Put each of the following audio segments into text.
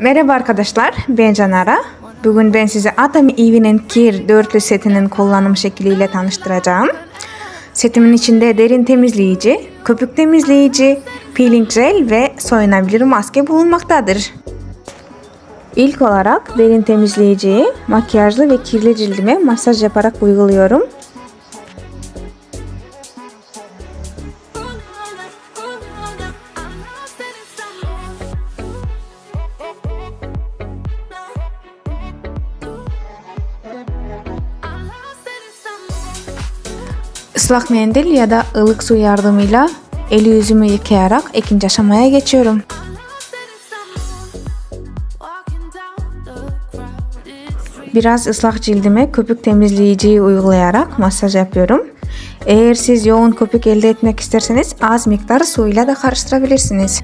Merhaba arkadaşlar, ben Canara. Bugün ben size Atami Eve'nin kir dörtlü setinin kullanım şekliyle tanıştıracağım. Setimin içinde derin temizleyici, köpük temizleyici, peeling gel ve soyunabilir maske bulunmaktadır. İlk olarak derin temizleyiciyi makyajlı ve kirli cildime masaj yaparak uyguluyorum. Islak mendil ya da ılık su yardımıyla eli yüzümü yıkayarak ikinci aşamaya geçiyorum. Biraz ıslak cildime köpük temizleyiciyi uygulayarak masaj yapıyorum. Eğer siz yoğun köpük elde etmek isterseniz az miktar suyla da karıştırabilirsiniz.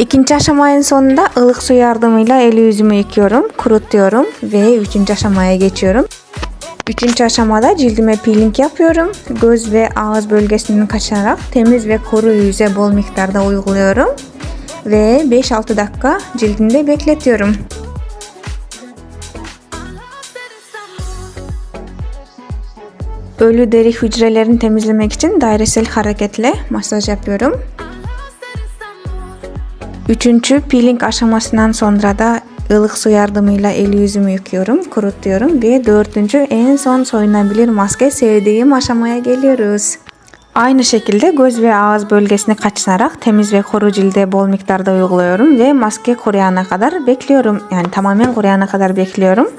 İkinci aşamanın sonunda ılık su yardımıyla eli yüzümü yıkıyorum, kurutuyorum ve üçüncü aşamaya geçiyorum. Üçüncü aşamada cildime peeling yapıyorum. Göz ve ağız bölgesinden kaçarak temiz ve kuru yüze bol miktarda uyguluyorum. Ve 5-6 dakika cildimde bekletiyorum. Ölü deri hücrelerini temizlemek için dairesel hareketle masaj yapıyorum. Üçüncü peeling aşamasından sonra da ılık su yardımıyla el yüzümü yıkıyorum, kurutuyorum ve dördüncü en son soyunabilir maske sevdiğim aşamaya geliyoruz. Aynı şekilde göz ve ağız bölgesine kaçınarak temiz ve kuru cilde bol miktarda uyguluyorum ve maske kuruyana kadar bekliyorum. Yani tamamen kuruyana kadar bekliyorum.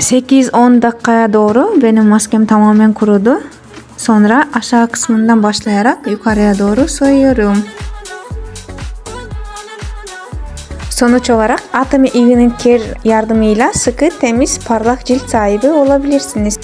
8-10 dakikaya doğru benim maskem tamamen kurudu. Sonra aşağı kısmından başlayarak yukarıya doğru soyuyorum. Sonuç olarak Atomy Evening Care yardımıyla sıkı, temiz, parlak cilt sahibi olabilirsiniz.